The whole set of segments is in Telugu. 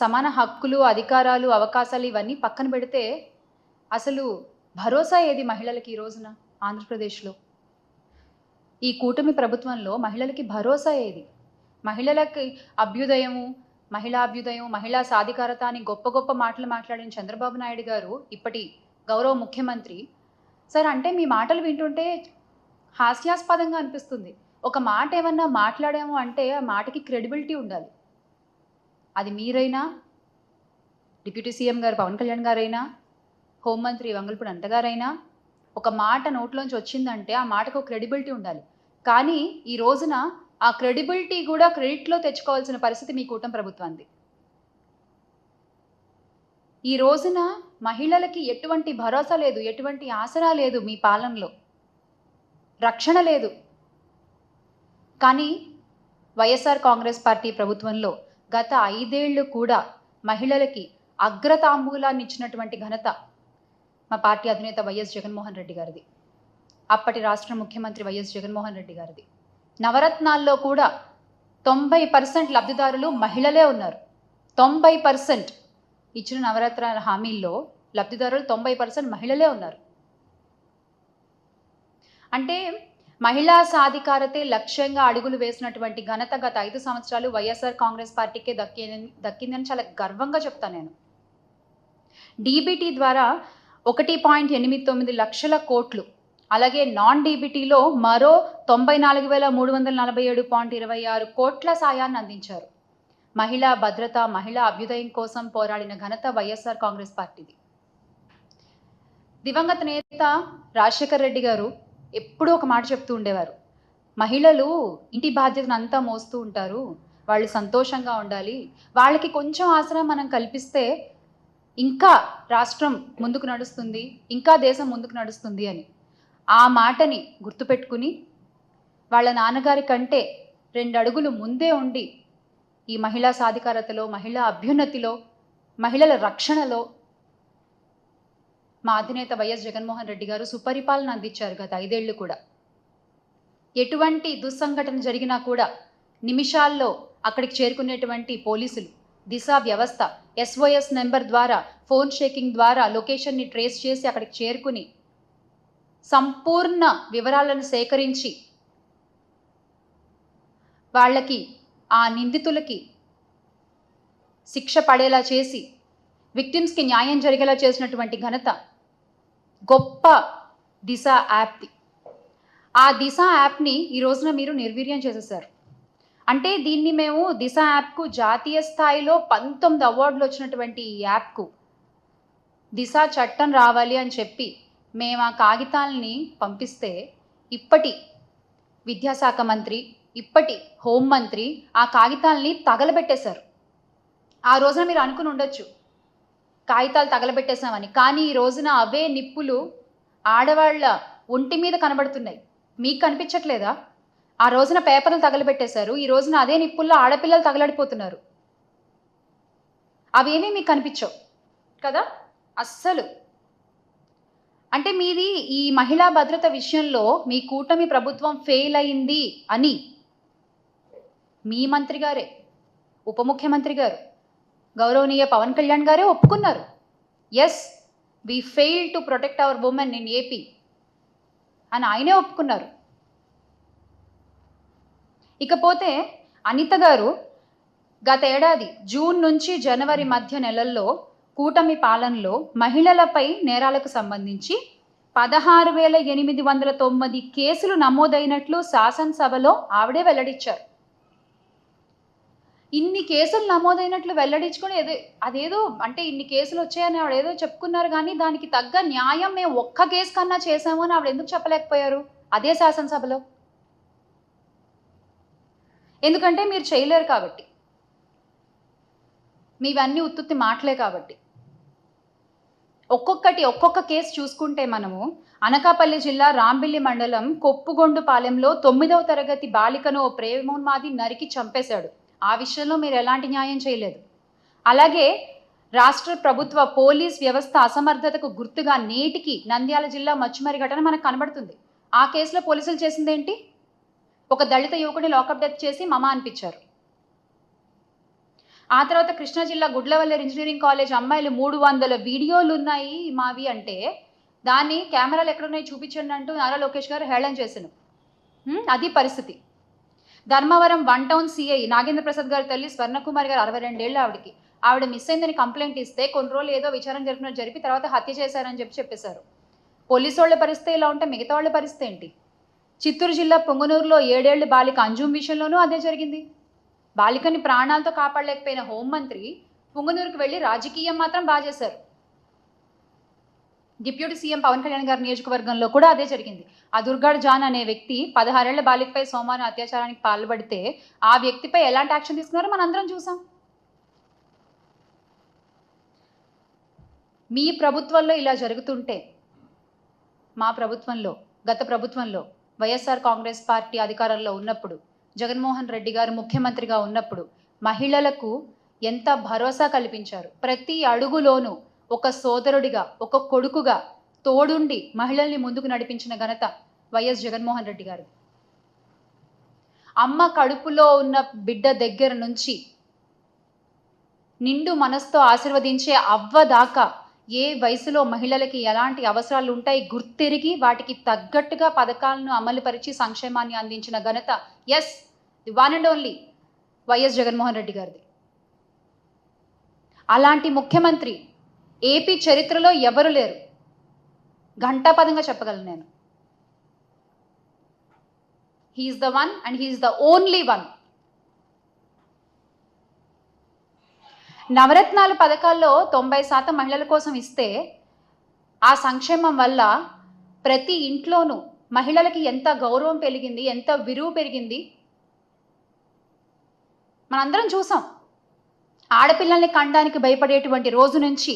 సమాన హక్కులు అధికారాలు అవకాశాలు ఇవన్నీ పక్కన పెడితే అసలు భరోసా ఏది మహిళలకి ఈ రోజున ఆంధ్రప్రదేశ్లో? ఈ కూటమి ప్రభుత్వంలో మహిళలకి భరోసా ఏది? మహిళలకి అభ్యుదయము మహిళా అభ్యుదయం మహిళా సాధికారత అని గొప్ప గొప్ప మాటలు మాట్లాడిన చంద్రబాబు నాయుడు గారు ఇప్పటి గౌరవ ముఖ్యమంత్రి. సార్ అంటే మీ మాటలు వింటుంటే హాస్యాస్పదంగా అనిపిస్తుంది. ఒక మాట ఏమన్నా మాట్లాడాము అంటే ఆ మాటకి క్రెడిబిలిటీ ఉండాలి. అది మీరైనా డిప్యూటీ సీఎం గారు పవన్ కళ్యాణ్ గారైనా హోంమంత్రి వంగల్పూడి అంతగారైనా ఒక మాట నోట్లోంచి వచ్చిందంటే ఆ మాటకు క్రెడిబిలిటీ ఉండాలి. కానీ ఈ రోజున ఆ క్రెడిబిలిటీ కూడా క్రెడిట్లో తెచ్చుకోవాల్సిన పరిస్థితి మీ కూటమి ప్రభుత్వానికి ఈ రోజున మహిళలకి ఎటువంటి భరోసా లేదు ఎటువంటి ఆసరా లేదు మీ పాలనలో. రక్షణ లేదు. కానీ వైఎస్ఆర్ కాంగ్రెస్ పార్టీ ప్రభుత్వంలో గత ఐదేళ్ళు కూడా మహిళలకి అగ్రతాంబూలాన్ని ఇచ్చినటువంటి ఘనత మా పార్టీ అధినేత వైఎస్ జగన్మోహన్ రెడ్డి గారిది. అప్పటి రాష్ట్ర ముఖ్యమంత్రి వైఎస్ జగన్మోహన్ రెడ్డి గారిది. నవరత్నాల్లో కూడా తొంభై పర్సెంట్ లబ్ధిదారులు మహిళలే ఉన్నారు. తొంభై పర్సెంట్ ఇచ్చిన నవరత్న హామీల్లో లబ్ధిదారులు తొంభై పర్సెంట్ మహిళలే ఉన్నారు. అంటే మహిళా సాధికారతే లక్ష్యంగా అడుగులు వేసినటువంటి ఘనత గత ఐదు సంవత్సరాలు వైఎస్ఆర్ కాంగ్రెస్ పార్టీకే దక్కిందని దక్కిందని చాలా గర్వంగా చెప్తాను నేను. డీబీటీ ద్వారా ఒకటి పాయింట్ ఎనిమిది తొమ్మిది లక్షల కోట్లు అలాగే నాన్ డీబీటీలో మరో తొంభై నాలుగు వేల మూడు వందల నలభై ఏడు పాయింట్ ఇరవై ఆరు కోట్ల సాయాన్ని అందించారు. మహిళా భద్రత మహిళా అభ్యుదయం కోసం పోరాడిన ఘనత వైఎస్ఆర్ కాంగ్రెస్ పార్టీది. దివంగత నేత రాజశేఖర్ రెడ్డి గారు ఎప్పుడూ ఒక మాట చెప్తూ ఉండేవారు. మహిళలు ఇంటి బాధ్యతను అంతా మోస్తూ ఉంటారు. వాళ్ళు సంతోషంగా ఉండాలి. వాళ్ళకి కొంచెం ఆసరా మనం కల్పిస్తే ఇంకా రాష్ట్రం ముందుకు నడుస్తుంది ఇంకా దేశం ముందుకు నడుస్తుంది అని. ఆ మాటని గుర్తుపెట్టుకుని వాళ్ళ నాన్నగారి కంటే రెండు అడుగులు ముందే ఉండి ఈ మహిళా సాధికారతలో మహిళా అభ్యున్నతిలో మహిళల రక్షణలో మా అధినేత వైఎస్ జగన్మోహన్ రెడ్డి గారు సుపరిపాలన అందించారు గత ఐదేళ్ళు కూడా. ఎటువంటి దుస్సంఘటన జరిగినా కూడా నిమిషాల్లో అక్కడికి చేరుకునేటువంటి పోలీసులు దిశ వ్యవస్థ ఎస్ఓఎస్ నెంబర్ ద్వారా ఫోన్ షేకింగ్ ద్వారా లొకేషన్ని ట్రేస్ చేసి అక్కడికి చేరుకుని సంపూర్ణ వివరాలను సేకరించి వాళ్ళకి ఆ నిందితులకి శిక్ష పడేలా చేసి విక్టిమ్స్కి న్యాయం జరిగేలా చేసినటువంటి ఘనత గొప్ప దిశ యాప్ది. ఆ దిశ యాప్ని ఈ రోజున మీరు నిర్వీర్యం చేసేసారు. అంటే దీన్ని మేము దిశ యాప్కు జాతీయ స్థాయిలో పంతొమ్మిది అవార్డులు వచ్చినటువంటి ఈ యాప్కు దిశ చట్టం రావాలి అని చెప్పి మేము ఆ కాగితాలని పంపిస్తే ఇప్పటి విద్యాశాఖ మంత్రి ఇప్పటి హోంమంత్రి ఆ కాగితాలని తగలబెట్టేశారు. ఆ రోజున మీరు అనుకుని ఉండొచ్చు కాగితాలు తగలబెట్టేశామని కానీ ఈ రోజున అవే నిప్పులు ఆడవాళ్ళ ఒంటి మీద కనబడుతున్నాయి. మీకు కనిపించట్లేదా? ఆ రోజున పేపర్లు తగలబెట్టేశారు. ఈ రోజున అదే నిప్పుల్లో ఆడపిల్లలు తగలడిపోతున్నారు. అవేమీ మీకు కనిపించవు. కదా? అస్సలు. అంటే మీది ఈ మహిళా భద్రత విషయంలో మీ కూటమి ప్రభుత్వం ఫెయిల్ అయింది అని మీ మంత్రి గారే ఉప ముఖ్యమంత్రి గారు గౌరవనీయ పవన్ కళ్యాణ్ గారే ఒప్పుకున్నారు. Yes we fail to protect our women in AP అని ఆయనే ఒప్పుకున్నారు. ఇకపోతే అనిత గారు గత ఏడాది జూన్ నుంచి జనవరి మధ్య నెలల్లో కూటమి పాలనలో మహిళలపై నేరాలకు సంబంధించి పదహారు వేల ఎనిమిది వందల తొమ్మిది కేసులు నమోదైనట్లు శాసనసభలో ఆవిడే వెల్లడించారు. ఇన్ని కేసులు నమోదైనట్లు వెల్లడించుకొని ఏదో అదేదో అంటే ఇన్ని కేసులు వచ్చాయని ఆవిడ ఏదో చెప్పుకున్నారు కానీ దానికి తగ్గ న్యాయం మేము ఒక్క కేసు కన్నా చేసాము అని ఆవిడ ఎందుకు చెప్పలేకపోయారు? అదే శాసనసభలో. ఎందుకంటే మీరు చేయలేరు కాబట్టి. మీవన్నీ ఉత్తుత్తి మాటలే కాబట్టి. ఒక్కొక్కటి ఒక్కొక్క కేసు చూసుకుంటే మనము అనకాపల్లి జిల్లా రాంబిల్లి మండలం కొప్పుగొండుపాలెంలో తొమ్మిదవ తరగతి బాలికను ఓ ప్రేమోన్మాది నరికి చంపేశాడు. ఆ విషయంలో మీరు ఎలాంటి న్యాయం చేయలేదు. అలాగే రాష్ట్ర ప్రభుత్వ పోలీస్ వ్యవస్థ అసమర్థతకు గుర్తుగా నేటికి నంద్యాల జిల్లా మచ్చుమరి ఘటన మనకు కనబడుతుంది. ఆ కేసులో పోలీసులు చేసిందేంటి ఒక దళిత యువకుడిని లాకప్ డెత్ చేసి మమ అనిపించారు. ఆ తర్వాత కృష్ణా జిల్లా గుడ్లవల్లేరు ఇంజనీరింగ్ కాలేజ్ అమ్మాయిలు మూడు వందల వీడియోలు ఉన్నాయి మావి అంటే దాన్ని కెమెరాలు ఎక్కడున్నాయి చూపించండి అంటూ నారా లోకేష్ గారు హేళన చేశాను అది పరిస్థితి. Dharmavaram one town CI Nagendra Prasad గారి తల్లి స్వర్ణకుమారి గారు అరవై రెండేళ్ళు ఆవిడకి. ఆవిడ మిస్ అయిందని కంప్లైంట్ ఇస్తే కొన్ని రోజులు ఏదో విచారం జరిపినట్టు జరిపి తర్వాత హత్య చేశారని చెప్పి చెప్పేశారు. పోలీసు వాళ్ళ పరిస్థితి ఇలా ఉంటే మిగతా వాళ్ళ పరిస్థితి ఏంటి? చిత్తూరు జిల్లా పొంగనూరులో ఏడేళ్ళ బాలిక అంజుమ్ విషయంలోనూ అదే జరిగింది. బాలికని ప్రాణాలతో కాపాడలేకపోయిన హోంమంత్రి పొంగనూరుకు వెళ్ళి రాజకీయం మాత్రం బాగా చేశారు. డిప్యూటీ సీఎం పవన్ కళ్యాణ్ గారి నియోజకవర్గంలో కూడా అదే జరిగింది. ఆ దుర్గాడ్ జాన్ అనే వ్యక్తి పదహారేళ్ళ బాలికపై సోమవారం అత్యాచారానికి పాల్పడితే ఆ వ్యక్తిపై ఎలాంటి యాక్షన్ తీసుకున్నారో మనందరం చూసాం. మీ ప్రభుత్వంలో ఇలా జరుగుతుంటే మా ప్రభుత్వంలో గత ప్రభుత్వంలో వైఎస్ఆర్ కాంగ్రెస్ పార్టీ అధికారంలో ఉన్నప్పుడు జగన్మోహన్ రెడ్డి గారు ముఖ్యమంత్రిగా ఉన్నప్పుడు మహిళలకు ఎంత భరోసా కల్పించారు? ప్రతి అడుగులోనూ ఒక సోదరుడిగా ఒక కొడుకుగా తోడుండి మహిళల్ని ముందుకు నడిపించిన ఘనత వైఎస్ జగన్మోహన్ రెడ్డి గారు. అమ్మ కడుపులో ఉన్న బిడ్డ దగ్గర నుంచి నిండు మనస్తో ఆశీర్వదించే అవ్వ దాకా ఏ వయసులో మహిళలకి ఎలాంటి అవసరాలు ఉంటాయి గుర్తెరిగి వాటికి తగ్గట్టుగా పథకాలను అమలుపరిచి సంక్షేమాన్ని అందించిన ఘనత as the one and only YS Jaganmohan Reddy గారిది. అలాంటి ముఖ్యమంత్రి ఏపీ చరిత్రలో ఎవరు లేరు? ఘంటాపదంగా చెప్పగలను నేను. He's the one and he's the only one నవరత్నాల పథకాల్లో తొంభై శాతం మహిళల కోసం ఇస్తే ఆ సంక్షేమం వల్ల ప్రతి ఇంట్లోనూ మహిళలకి ఎంత గౌరవం పెరిగింది ఎంత విరువు పెరిగింది? మనందరం చూసాం. ఆడపిల్లల్ని కండానికి భయపడేటువంటి రోజు నుంచి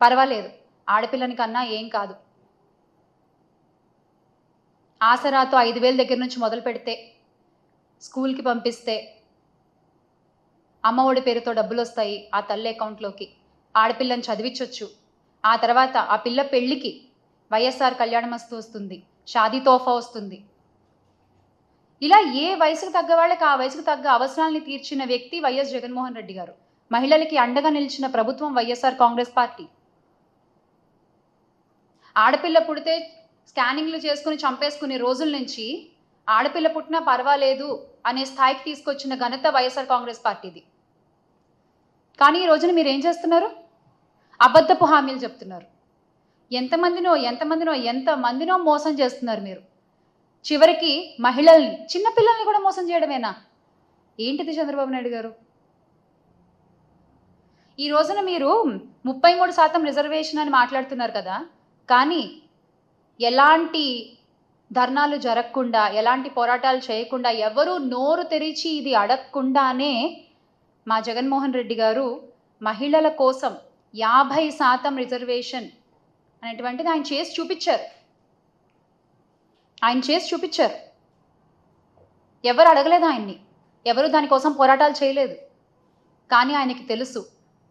పర్వాలేదు. ఆడపిల్లని కన్నా ఏం కాదు. ఆసరాతో ఐదు వేల దగ్గర నుంచి మొదలు పెడితే స్కూల్కి పంపిస్తే అమ్మఒడి పేరుతో డబ్బులు వస్తాయి ఆ తల్లి అకౌంట్లోకి. ఆడపిల్లని చదివించవచ్చు ఆ తర్వాత ఆ పిల్ల పెళ్ళికి వైఎస్ఆర్ కళ్యాణమస్తు వస్తుంది. షాదీ తోఫా వస్తుంది. ఇలా ఏ వయసుకు తగ్గ వాళ్ళకి ఆ వయసుకు తగ్గ అవసరాలని తీర్చిన వ్యక్తి వైఎస్ జగన్మోహన్ రెడ్డి గారు. మహిళలకి అండగా నిలిచిన ప్రభుత్వం వైఎస్ఆర్ కాంగ్రెస్ పార్టీ. ఆడపిల్ల పుడితే స్కానింగ్లు చేసుకుని చంపేసుకునే రోజుల నుంచి ఆడపిల్ల పుట్టినా పర్వాలేదు అనే స్థాయికి తీసుకొచ్చిన ఘనత వైఎస్ఆర్ కాంగ్రెస్ పార్టీది. కానీ ఈ రోజున మీరు ఏం చేస్తున్నారు? అబద్ధపు హామీలు చెప్తున్నారు. ఎంతమందినో ఎంతమందినో ఎంతమందినో మోసం చేస్తున్నారు మీరు. చివరికి మహిళల్ని చిన్నపిల్లల్ని కూడా మోసం చేయడమేనా? ఏంటిది చంద్రబాబు నాయుడు గారు? ఈ రోజున మీరు ముప్పై మూడు శాతం రిజర్వేషన్ అని మాట్లాడుతున్నారు కదా కానీ ఎలాంటి ధర్నాలు జరగకుండా ఎలాంటి పోరాటాలు చేయకుండా ఎవరు నోరు తెరిచి ఇది అడగకుండానే మా జగన్మోహన్ రెడ్డి గారు మహిళల కోసం యాభై శాతం రిజర్వేషన్ అనేటువంటిది ఆయన చేసి చూపించారు. ఆయన చేసి చూపించారు. ఎవరు అడగలేదు ఆయన్ని. ఎవరు దానికోసం పోరాటాలు చేయలేదు. కానీ ఆయనకి తెలుసు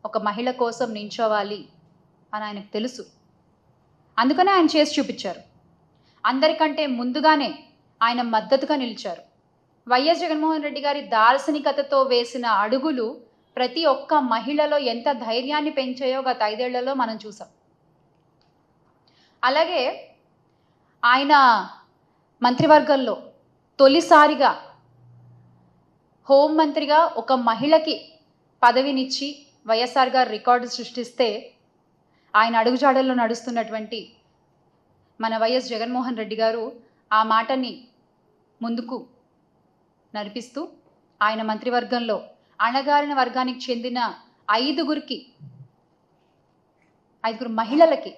ఒక మహిళ కోసం నించోవాలి అని ఆయనకు తెలుసు. అందుకనే ఆయన చేసి చూపించారు. అందరికంటే ముందుగానే ఆయన మద్దతుగా నిలిచారు. వైఎస్ జగన్మోహన్ రెడ్డి గారి దార్శనికతతో వేసిన అడుగులు ప్రతి ఒక్క మహిళలో ఎంత ధైర్యాన్ని పెంచాయో గత ఐదేళ్ళలో మనం చూసాం. అలాగే ఆయన మంత్రివర్గంలో తొలిసారిగా హోంమంత్రిగా ఒక మహిళకి పదవినిచ్చి వైఎస్ఆర్ గారు రికార్డు సృష్టిస్తే ఆయన అడుగుజాడల్లో నడుస్తున్నటువంటి మన వైఎస్ జగన్మోహన్ రెడ్డి గారు ఆ మాటని ముందుకు నడిపిస్తూ ఆయన మంత్రివర్గంలో అణగారిన వర్గానికి చెందిన ఐదుగురికి ఐదుగురు మహిళలకి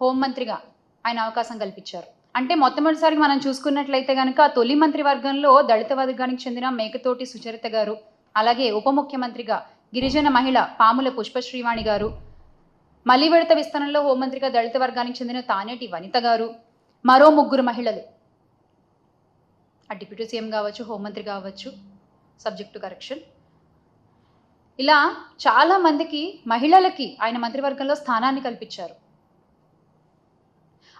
హోంమంత్రిగా ఆయన అవకాశం కల్పించారు. అంటే మొట్టమొదటిసారి మనం చూసుకున్నట్లయితే కనుక తొలి మంత్రివర్గంలో దళిత వర్గానికి చెందిన మేకతోటి సుచరిత గారు అలాగే ఉప ముఖ్యమంత్రిగా గిరిజన మహిళ పాముల పుష్పశ్రీవాణి గారు. మలి విస్తరణలో హోంమంత్రిగా దళిత వర్గానికి చెందిన తానేటి వనిత గారు. మరో ముగ్గురు మహిళలు. ఆ డిప్యూటీ సీఎం కావచ్చు హోంమంత్రి కావచ్చు సబ్జెక్టు కరెక్షన్. ఇలా చాలా మందికి మహిళలకి ఆయన మంత్రివర్గంలో స్థానాన్ని కల్పించారు.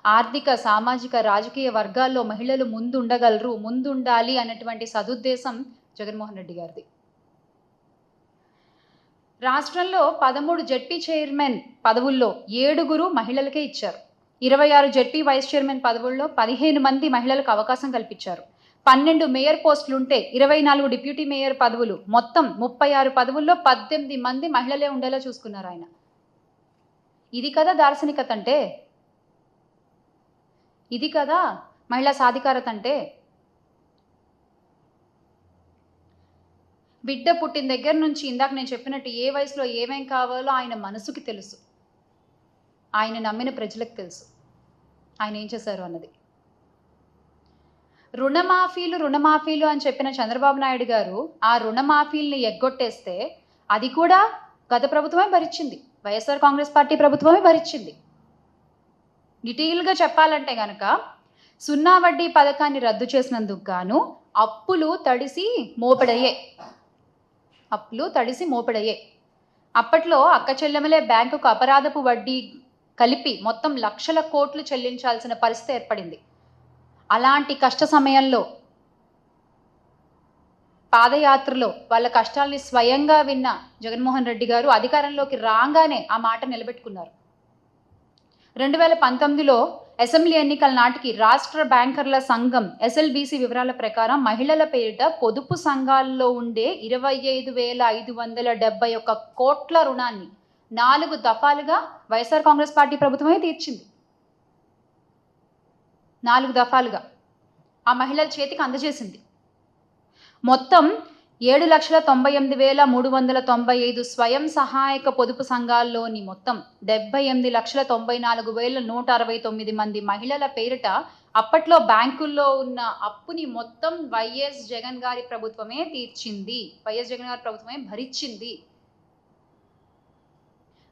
ఆర్థిక సామాజిక రాజకీయ వర్గాల్లో మహిళలు ముందుండగలరు ముందుండాలి అన్నటువంటి సదుద్దేశం జగన్మోహన్ రెడ్డి గారిది. రాష్ట్రంలో పదమూడు జడ్పీ చైర్మన్ పదవుల్లో ఏడుగురు మహిళలకే ఇచ్చారు. ఇరవై ఆరు జడ్పీ వైస్ చైర్మన్ పదవుల్లో పదిహేను మంది మహిళలకు అవకాశం కల్పించారు. పన్నెండు మేయర్ పోస్టులుంటే ఇరవై నాలుగు డిప్యూటీ మేయర్ పదవులు మొత్తం ముప్పై ఆరు పదవుల్లో పద్దెనిమిది మంది మహిళలే ఉండేలా చూసుకున్నారు ఆయన. ఇది కదా దార్శనికత అంటే ఇది కదా మహిళా సాధికారత అంటే బిడ్డ పుట్టిన దగ్గర నుంచి ఇందాక నేను చెప్పినట్టు ఏ వయసులో ఏమేం కావాలో ఆయన మనసుకి తెలుసు. ఆయన నమ్మిన ప్రజలకు తెలుసు. ఆయన ఏం చేశారు అన్నది. రుణమాఫీలు రుణమాఫీలు అని చెప్పిన చంద్రబాబు నాయుడు గారు ఆ రుణమాఫీల్ని ఎగ్గొట్టేస్తే అది కూడా గత ప్రభుత్వమే భరించింది వైఎస్ఆర్ కాంగ్రెస్ పార్టీ ప్రభుత్వమే భరించింది డీటెయిల్గా చెప్పాలంటే కనుక సున్నా వడ్డీ పథకాన్ని రద్దు చేసినందుకు గాను అప్పులు తడిసి మోపెడయ్యాయి. అప్పులు తడిసి మోపెడయ్యాయి అప్పట్లో అక్క చెల్లెమలే బ్యాంకుకు అపరాధపు వడ్డీ కలిపి మొత్తం లక్షల కోట్లు చెల్లించాల్సిన పరిస్థితి ఏర్పడింది. అలాంటి కష్ట సమయంలో పాదయాత్రలో వాళ్ళ కష్టాల్ని స్వయంగా విన్న జగన్మోహన్ రెడ్డి గారు అధికారంలోకి రాగానే ఆ మాట నిలబెట్టుకున్నారు. రెండు వేల పంతొమ్మిదిలో అసెంబ్లీ ఎన్నికల నాటికి రాష్ట్ర బ్యాంకర్ల సంఘం ఎస్ఎల్బీసీ వివరాల ప్రకారం మహిళల పేరిట పొదుపు సంఘాల్లో ఉండే ఇరవై ఐదు వేల ఐదు వందల డెబ్బై ఒక్క కోట్ల రుణాన్ని నాలుగు దఫాలుగా వైఎస్ఆర్ కాంగ్రెస్ పార్టీ ప్రభుత్వమే తీర్చింది. నాలుగు దఫాలుగా ఆ మహిళల చేతికి అందజేసింది. మొత్తం ఏడు లక్షల తొంభై ఎనిమిది వేల మూడు వందల తొంభై ఐదు స్వయం సహాయక పొదుపు సంఘాల్లోని మొత్తం డెబ్బై ఎనిమిది లక్షల తొంభై నాలుగు వేల నూట అరవై తొమ్మిది మంది మహిళల పేరిట అప్పట్లో బ్యాంకుల్లో ఉన్న అప్పుని మొత్తం వైఎస్ జగన్ గారి ప్రభుత్వమే తీర్చింది. వైఎస్ జగన్ గారి ప్రభుత్వమే భరించింది.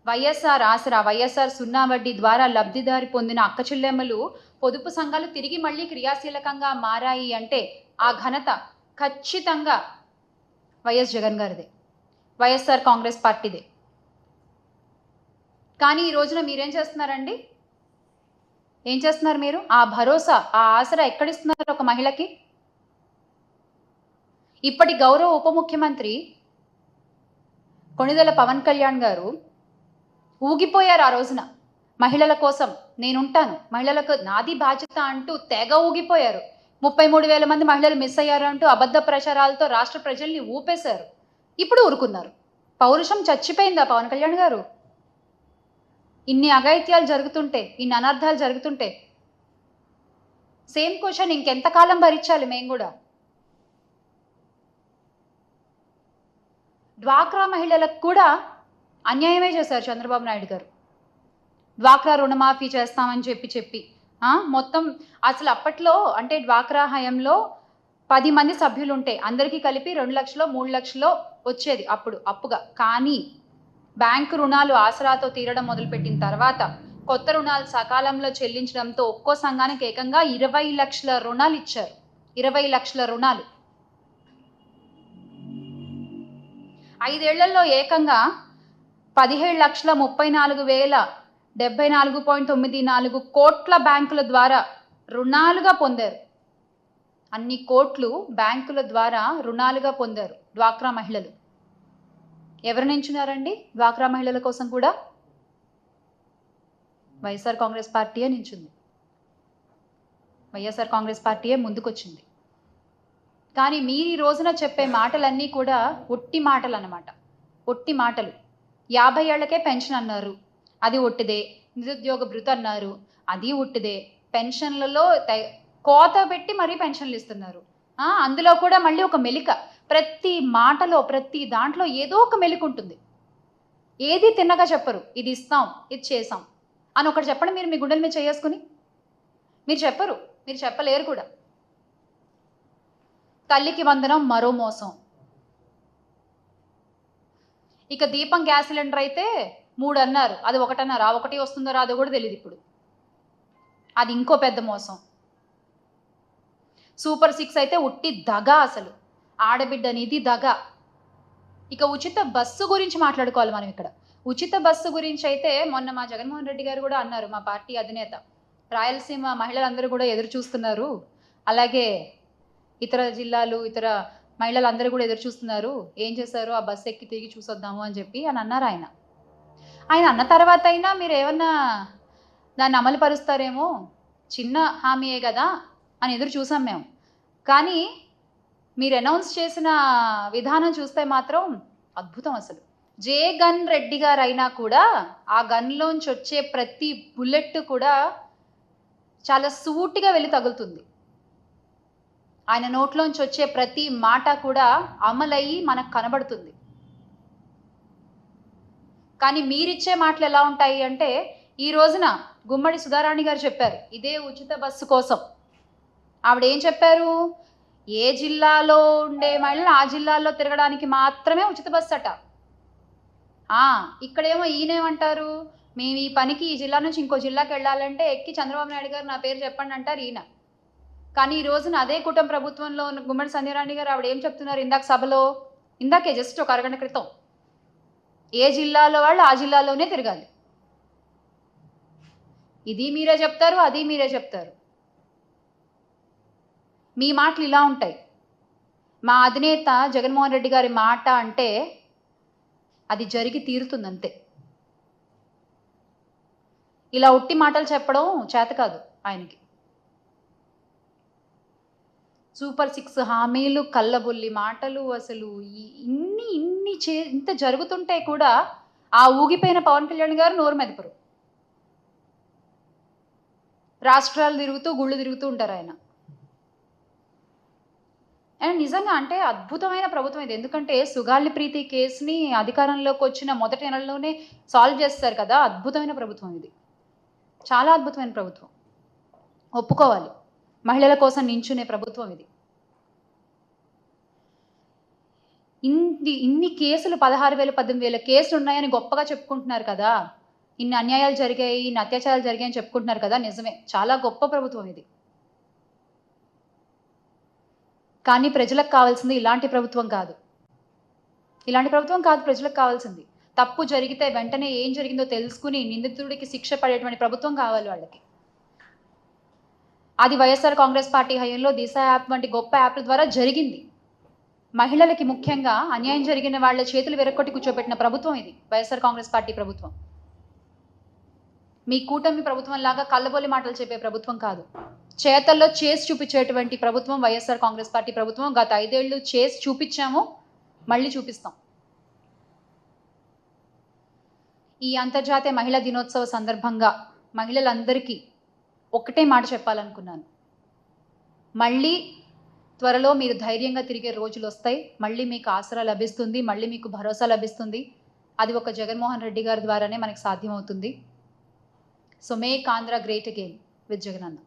వైఎస్ఆర్ ఆసరా వైఎస్ఆర్ సున్నా వడ్డీ ద్వారా లబ్ధిదారి పొందిన అక్క చెల్లెమ్మలు పొదుపు సంఘాలు తిరిగి మళ్ళీ క్రియాశీలకంగా మారాయి అంటే ఆ ఘనత ఖచ్చితంగా వైఎస్ జగన్ గారిదే. వైఎస్ఆర్ కాంగ్రెస్ పార్టీదే. కానీ ఈ రోజున మీరేం చేస్తున్నారండి? ఏం చేస్తున్నారు మీరు? ఆ భరోసా ఆ ఆసరా ఎక్కడిస్తున్నారు ఒక మహిళకి? ఇప్పటి గౌరవ ఉప ముఖ్యమంత్రి కొణిదెల పవన్ కళ్యాణ్ గారు ఊగిపోయారు ఆ రోజున. మహిళల కోసం నేనుంటాను. మహిళలకు నాది బాధ్యత అంటూ తెగ ఊగిపోయారు. ముప్పై మూడు వేల మంది మహిళలు మిస్ అయ్యారు అంటూ అబద్ధ ప్రచారాలతో రాష్ట్ర ప్రజల్ని ఊపేశారు. ఇప్పుడు ఊరుకున్నారు. పౌరుషం చచ్చిపోయిందా పవన్ కళ్యాణ్ గారు? ఇన్ని అఘాయిత్యాలు జరుగుతుంటే ఇన్ని అనర్థాలు జరుగుతుంటే సేమ్ క్వశ్చన్ ఇంకెంతకాలం భరించాలి మేము కూడా? డ్వాక్రా మహిళలకు కూడా అన్యాయమే చేశారు చంద్రబాబు నాయుడు గారు. డ్వాక్రా రుణమాఫీ చేస్తామని చెప్పి చెప్పి మొత్తం అసలు అప్పట్లో అంటే డ్వాక్రా హయంలో పది మంది సభ్యులు ఉంటే అందరికీ కలిపి రెండు లక్షలో మూడు లక్షలో వచ్చేది అప్పుడు అప్పుగా. కానీ బ్యాంకు రుణాలు ఆసరాతో తీరడం మొదలుపెట్టిన తర్వాత కొత్త రుణాలు సకాలంలో చెల్లించడంతో ఒక్కో సంఘానికి ఏకంగా ఇరవై లక్షల రుణాలు ఇచ్చారు. ఇరవై లక్షల రుణాలు. ఐదేళ్ళలో ఏకంగా పదిహేడు లక్షల ముప్పై నాలుగు వేల డెబ్బై నాలుగు పాయింట్ తొమ్మిది నాలుగు కోట్ల బ్యాంకుల ద్వారా రుణాలుగా పొందారు. అన్ని కోట్లు బ్యాంకుల ద్వారా రుణాలుగా పొందారు డ్వాక్రా మహిళలు. ఎవరు నించున్నారండి డ్వాక్రా మహిళల కోసం కూడా? వైఎస్ఆర్ కాంగ్రెస్ పార్టీయే నించుంది. వైఎస్ఆర్ కాంగ్రెస్ పార్టీయే ముందుకొచ్చింది. కానీ మీరు ఈ రోజున చెప్పే మాటలన్నీ కూడా ఒట్టి మాటలు అన్నమాట ఒట్టి మాటలు. యాభై ఏళ్ళకే పెన్షన్ అన్నారు. అది ఒట్టిదే. నిరుద్యోగ భృతి అన్నారు. అది ఒట్టిదే. పెన్షన్లలో కోత పెట్టి మరీ పెన్షన్లు ఇస్తున్నారు. అందులో కూడా మళ్ళీ ఒక మెలిక. ప్రతి మాటలో ప్రతి దాంట్లో ఏదో ఒక మెలిక ఉంటుంది. ఏది తిన్నగా చెప్పరు. ఇది ఇస్తాం ఇది చేసాం. అని ఒకటి చెప్పండి మీరు మీ గుండెల మీద చేసుకుని. మీరు చెప్పరు. మీరు చెప్పలేరు కూడా. తల్లికి వందనం మరో మోసం. ఇక దీపం గ్యాస్ సిలిండర్ అయితే మూడు అన్నారు అది ఒకటన్నారు. ఆ ఒకటి వస్తుందో రాదో కూడా తెలియదు ఇప్పుడు. అది ఇంకో పెద్ద మోసం. సూపర్ సిక్స్ అయితే ఉట్టి దగ అసలు. ఆడబిడ్డ నిధి దగ. ఇక ఉచిత బస్సు గురించి మాట్లాడుకోవాలి మనం ఇక్కడ. ఉచిత బస్సు గురించి అయితే మొన్న మా జగన్మోహన్ రెడ్డి గారు కూడా అన్నారు మా పార్టీ అధినేత. రాయలసీమ మహిళలందరూ కూడా ఎదురు చూస్తున్నారు. అలాగే ఇతర జిల్లాలు ఇతర మహిళలందరూ కూడా ఎదురు చూస్తున్నారు. ఏం చేశారు? ఆ బస్సు ఎక్కి తిరిగి చూసొద్దాము అని చెప్పి అని అన్నారు ఆయన. ఆయన అన్న తర్వాత అయినా మీరు ఏమన్నా దాన్ని అమలు పరుస్తారేమో చిన్న హామీయే కదా అని ఎదురు చూసాం మేము. కానీ మీరు అనౌన్స్ చేసిన విధానం చూస్తే మాత్రం అద్భుతం అసలు. జే గన్ రెడ్డి గారు అయినా కూడా ఆ గన్లోంచి వచ్చే ప్రతి బుల్లెట్ కూడా చాలా సూటిగా వెళ్ళి తగులుతుంది. ఆయన నోట్లోంచి వచ్చే ప్రతి మాట కూడా అమలయ్యి మనకు కనబడుతుంది. కానీ మీరిచ్చే మాటలు ఎలా ఉంటాయి అంటే ఈ రోజున గుమ్మడి సుధారాణి గారు చెప్పారు ఇదే ఉచిత బస్సు కోసం. ఆవిడ ఏం చెప్పారు? ఏ జిల్లాలో ఉండే మహిళలు ఆ జిల్లాల్లో తిరగడానికి మాత్రమే ఉచిత బస్సు అట. ఇక్కడేమో ఈయనేమంటారు? మేము ఈ పనికి ఈ జిల్లా నుంచి ఇంకో జిల్లాకి వెళ్ళాలంటే ఎక్కి చంద్రబాబు నాయుడు గారు నా పేరు చెప్పండి అంటారు ఈయన. కానీ ఈ రోజున అదే కుటుంబ ప్రభుత్వంలో ఉన్న గుమ్మడి సంధ్యారాణి గారు ఆవిడ ఏం చెప్తున్నారు ఇందాక సభలో? ఇందాకే జస్ట్ ఒక అరగంట క్రితం. ఏ జిల్లాలో వాళ్ళు ఆ జిల్లాలోనే తిరగాలి. ఇది మీరే చెప్తారు అది మీరే చెప్తారు. మీ మాటలు ఇలా ఉంటాయి. మా అధినేత జగన్మోహన్ రెడ్డి గారి మాట అంటే అది జరిగి తీరుతుంది అంతే ఇలా ఉట్టి మాటలు చెప్పడం చేత కాదు ఆయనకి. సూపర్ సిక్స్ హామీలు కళ్ళబొల్లి మాటలు అసలు ఇన్ని ఇన్ని చే ఇంత జరుగుతుంటే కూడా ఆ ఊగిపోయిన పవన్ కళ్యాణ్ గారు నోరు మెదపరు. రాష్ట్రాలు తిరుగుతూ గుళ్ళు తిరుగుతూ ఉంటారు ఆయన. అండ్ నిజంగా అంటే అద్భుతమైన ప్రభుత్వం ఇది. ఎందుకంటే సుగాలి ప్రీతి కేసుని అధికారంలోకి వచ్చిన మొదటి నెలలోనే సాల్వ్ చేస్తారు కదా. అద్భుతమైన ప్రభుత్వం ఇది. చాలా అద్భుతమైన ప్రభుత్వం. ఒప్పుకోవాలి. మహిళల కోసం నించునే ప్రభుత్వం ఇది. ఇన్ని ఇన్ని కేసులు పదహారు వేల పద్దెనిమిది వేల కేసులు ఉన్నాయని గొప్పగా చెప్పుకుంటున్నారు కదా. ఇన్ని అన్యాయాలు జరిగాయి ఇన్ని అత్యాచారాలు జరిగాయని చెప్పుకుంటున్నారు కదా నిజమే. చాలా గొప్ప ప్రభుత్వం ఇది. కానీ ప్రజలకు కావాల్సింది ఇలాంటి ప్రభుత్వం కాదు. ఇలాంటి ప్రభుత్వం కాదు ప్రజలకు కావాల్సింది. తప్పు జరిగితే వెంటనే ఏం జరిగిందో తెలుసుకుని నిందితుడికి శిక్ష పడేటువంటి ప్రభుత్వం కావాలి వాళ్ళకి. అది వైఎస్ఆర్ కాంగ్రెస్ పార్టీ హయంలో దిశ యాప్ వంటి గొప్ప యాప్ల ద్వారా జరిగింది. మహిళలకి ముఖ్యంగా అన్యాయం జరిగిన వాళ్ళ చేతులు వెరక్కొట్టి కూర్చోబెట్టిన ప్రభుత్వం ఇది వైఎస్ఆర్ కాంగ్రెస్ పార్టీ ప్రభుత్వం. మీ కూటమి ప్రభుత్వం లాగా కళ్ళబోలి మాటలు చెప్పే ప్రభుత్వం కాదు. చేతల్లో చేసి చూపించేటువంటి ప్రభుత్వం వైఎస్ఆర్ కాంగ్రెస్ పార్టీ ప్రభుత్వం. గత ఐదేళ్ళు చేసి చూపించాము మళ్ళీ చూపిస్తాం. ఈ అంతర్జాతీయ మహిళా దినోత్సవ సందర్భంగా మహిళలందరికీ ఒక్కటే మాట చెప్పాలనుకున్నాను. మళ్ళీ త్వరలో మీరు ధైర్యంగా తిరిగే రోజులు వస్తాయి. మళ్ళీ మీకు ఆసరా లభిస్తుంది. మళ్ళీ మీకు భరోసా లభిస్తుంది. అది ఒక జగన్మోహన్ రెడ్డి గారి ద్వారానే మనకు సాధ్యమవుతుంది. So make Andhra great again with Jaganna